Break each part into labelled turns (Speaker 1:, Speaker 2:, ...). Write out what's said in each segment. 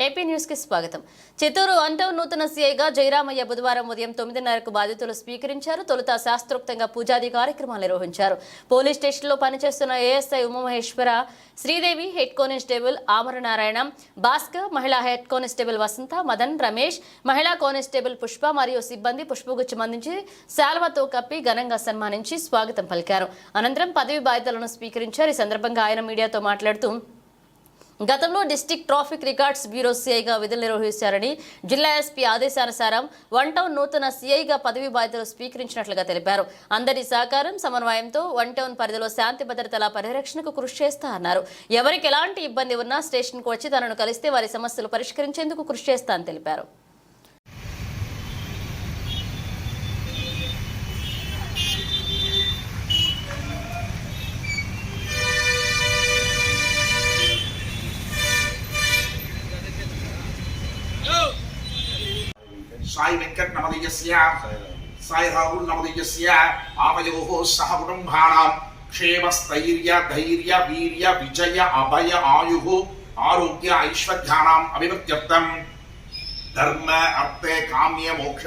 Speaker 1: AP న్యూస్కి స్వాగతం. చిత్తూరు అంటూ నూతన సీఐగా జయరామయ్య బుధవారం ఉదయం తొమ్మిదిన్నరకు బాధితులు స్వీకరించారు. తొలుత శాస్త్రోక్తంగా పూజాది కార్యక్రమాలు నిర్వహించారు. పోలీస్ స్టేషన్లో పనిచేస్తున్న ASI Umamaheswara Sridevi head constable Amaranarayana Bhaskar మహిళా హెడ్ కానిస్టేబుల్ వసంత మదన్ రమేష్ మహిళా కానిస్టేబుల్ పుష్ప మరియు సిబ్బంది పుష్పగుచ్చం అందించి శాల్వతో కప్పి ఘనంగా సన్మానించి స్వాగతం పలికారు. అనంతరం పదవి బాధ్యతలను స్వీకరించారు. ఈ సందర్భంగా ఆయన మీడియాతో మాట్లాడుతూ గతంలో డిస్టిక్ ట్రాఫిక్ రికార్డ్స్ బ్యూరో సీఐగా విధులు నిర్వహిస్తారని జిల్లా ఎస్పీ ఆదేశానుసారం వన్ టౌన్ నూతన సీఐగా పదవి బాధ్యతలు స్వీకరించినట్లుగా తెలిపారు. అందరి సహకారం సమన్వయంతో వన్ టౌన్ పరిధిలో శాంతి భద్రతల పరిరక్షణకు కృషి చేస్తా అన్నారు ఎవరికి ఎలాంటి ఇబ్బంది ఉన్నా స్టేషన్కు వచ్చి తనను కలిస్తే వారి సమస్యలు పరిష్కరించేందుకు కృషి చేస్తా అని తెలిపారు.
Speaker 2: సాయి వెంకట్ నమదీయస్య సాయి రాహుల్ నమదీయస్య ఆవయోః సహ కుటుంబానాం. క్షేమస్థైర్య ధైర్య వీర్య విజయ అభయ ఆయు ఆరోగ్య ఐశ్వర్యానాం అభివృద్ధ్యర్థం. ధర్మ అర్థే కామ్య మోక్ష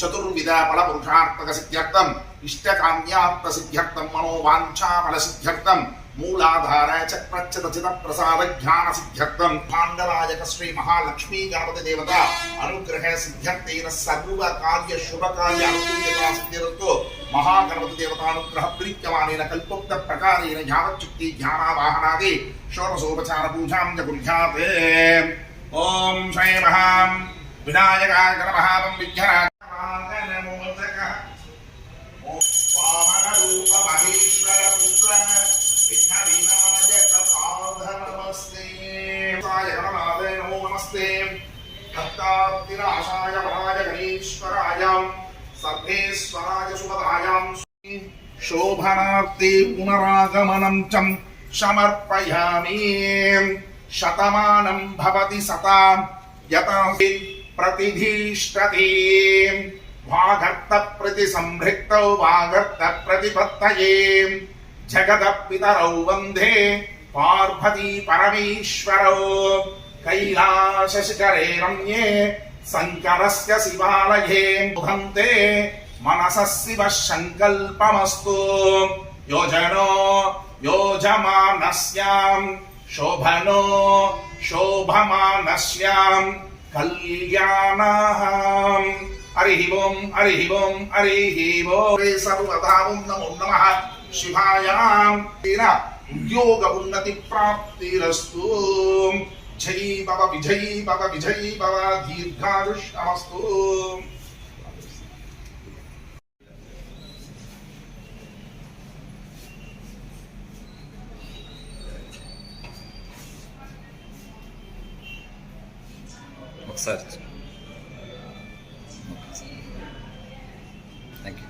Speaker 2: చతుర్విధ ఫల పురుషార్థక సిద్ధ్యర్థం ఇష్టకామ్యార్థ సిద్ధ్యర్థం మనోవాంఛా ఫల సిద్ధ్యర్థం. మూలాధార చక్రచ్చత ప్రసాద జ్ఞాన సిద్ధ్యర్థం పాండరాయక శ్రీ మహాలక్ష్మీ గణపతి దేవత అనుగ్రహ సిద్ధ్యర్థైన సర్వ కార్య శుభ కార్య అనుకూల్యత సిద్ధిరతో మహాగణపతి దేవతానుగ్రహ ప్రీత్యమానైన కల్పోక్త ప్రకారేణ యావచ్చుక్తి జ్ఞానావాహనాది షోడశోపచార పూజాం చ కుర్యాత్ ఓం శ్రీ మహాం వినాయకాయ గణమహావం విఘ్నరాజనమోదక ज्योतिराशाय वराय गणेश्वराय सर्वेश्वराय सुपदायां शोभनार्थे पुनरागमनं च समर्पयामि। शतमानं भवति सता यथा प्रतिधिष्ठति। वागर्तप्रतिसंहृक्तौ जगद पितरौ वंदे पार्वती परमेश्वरौ। कैलासशिखरे रम्ये పార్వతీ పరమేశ్వరౌ కైలాసశిఖరే రమ్యే శంకరస్య శివాలయే ముఖంతే మనసः శివ సంకల్పమస్తు యోజనో యోజమానస్యాం శోభనో శోభమానస్యాం కళ్యాణాం హరి ఓం హరి ఓం హరి ఓం సర్వదా ఓం జై భవ విజయీ భవ విజయీ భవ దీర్ఘాయుష్మస్తు
Speaker 3: ఒకసారి. థ్యాంక్ యూ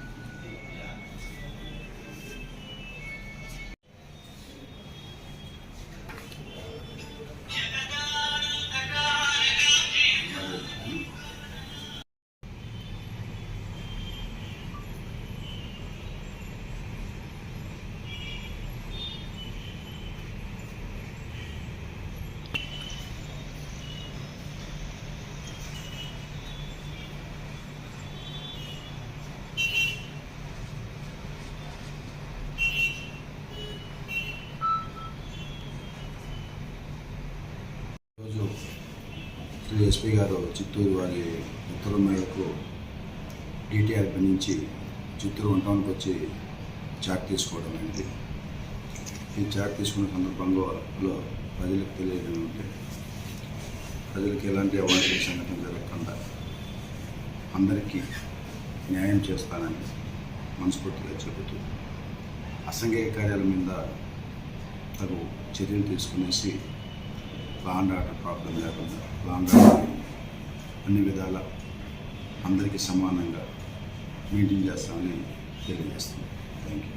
Speaker 4: శ్రీ ఎస్పీ గారు చిత్తూరు వారి ఉత్తర్వు మేరకు నుంచి చిత్తూరు వన్ టౌన్కి వచ్చి చాట్ తీసుకోవడం అయింది ఈ చాట్ తీసుకున్న సందర్భంలో ప్రజలకు తెలియడం అంటే ప్రజలకు ఎలాంటి అవాంఛనీయ సంఘటన జరగకుండా అందరికీ న్యాయం చేస్తానని మనస్ఫూర్తిగా చెబుతూ అసంఘిక కార్యాల మీద తగు చర్యలు తీసుకునేసి లా అండ్ ఆర్డర్ ప్రాబ్లం లేకుండా లాండ్ ఆర్డర్ అన్ని విధాల అందరికీ సమానంగా మెయింటైన్ చేస్తామని తెలియజేస్తున్నాం థ్యాంక్ యూ